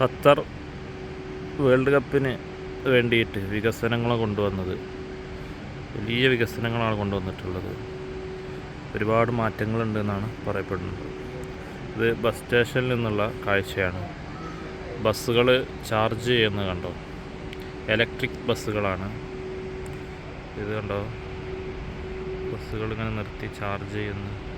Qatar world കപ്പിന് വേണ്ടിയിട്ട് വികസനങ്ങൾ കൊണ്ടുവന്നത്. വലിയ വികസനങ്ങളാണ് കൊണ്ടുവന്നിട്ടുള്ളത്. ഒരുപാട് മാറ്റങ്ങളുണ്ട് എന്നാണ് പറയപ്പെടുന്നത്. ഇത് ബസ് സ്റ്റേഷനിൽ നിന്നുള്ള കാഴ്ചയാണ്. ബസ്സുകൾ ചാർജ് ചെയ്യുന്നത് കണ്ടോ? ഇലക്ട്രിക് ബസ്സുകളാണ്. ഇത് കണ്ടോ? ബസ്സുകൾ ഇങ്ങനെ നിർത്തി ചാർജ് ചെയ്യുന്നു.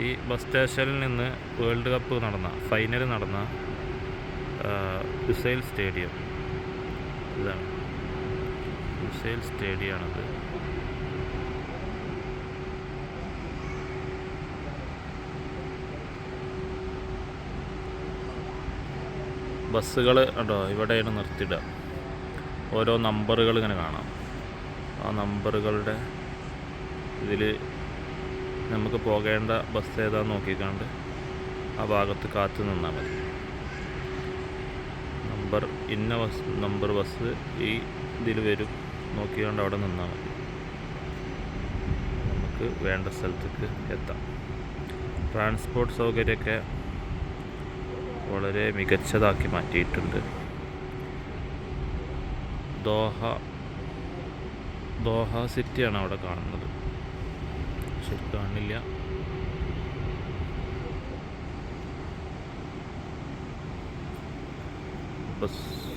ഈ ബസ് സ്റ്റേഷനിൽ നിന്ന് വേൾഡ് കപ്പ് നടന്ന ഫൈനൽ നടന്ന ഉസൈൽ സ്റ്റേഡിയം. ഇതാണ്. ഹുസൈൽ സ്റ്റേഡിയമാണത് ബസ്സുകൾ ഉണ്ടോ ഇവിടെയാണ് നിർത്തിയിടുക. ഓരോ നമ്പറുകൾ ഇങ്ങനെ കാണാം. ആ നമ്പറുകളുടെ ഇതിൽ നമുക്ക് പോകേണ്ട ബസ് ഏതാന്ന് നോക്കിക്കാണ്ട് ആ ഭാഗത്ത് കാത്തു നിന്നാൽ മതി. നമ്പർ ഇന്ന ബസ് നമ്പർ ബസ് ഈ ഇതിൽ വരും. നോക്കിക്കാണ്ട് അവിടെ നിന്നാൽ മതി. നമുക്ക് വേണ്ട സ്ഥലത്തേക്ക് എത്താം. ട്രാൻസ്പോർട്ട് സൗകര്യമൊക്കെ വളരെ മികച്ചതാക്കി മാറ്റിയിട്ടുണ്ട്. ദോഹ ദോഹ സിറ്റിയാണ് അവിടെ കാണുന്നത്. ശരി കാണില്ല ബസ്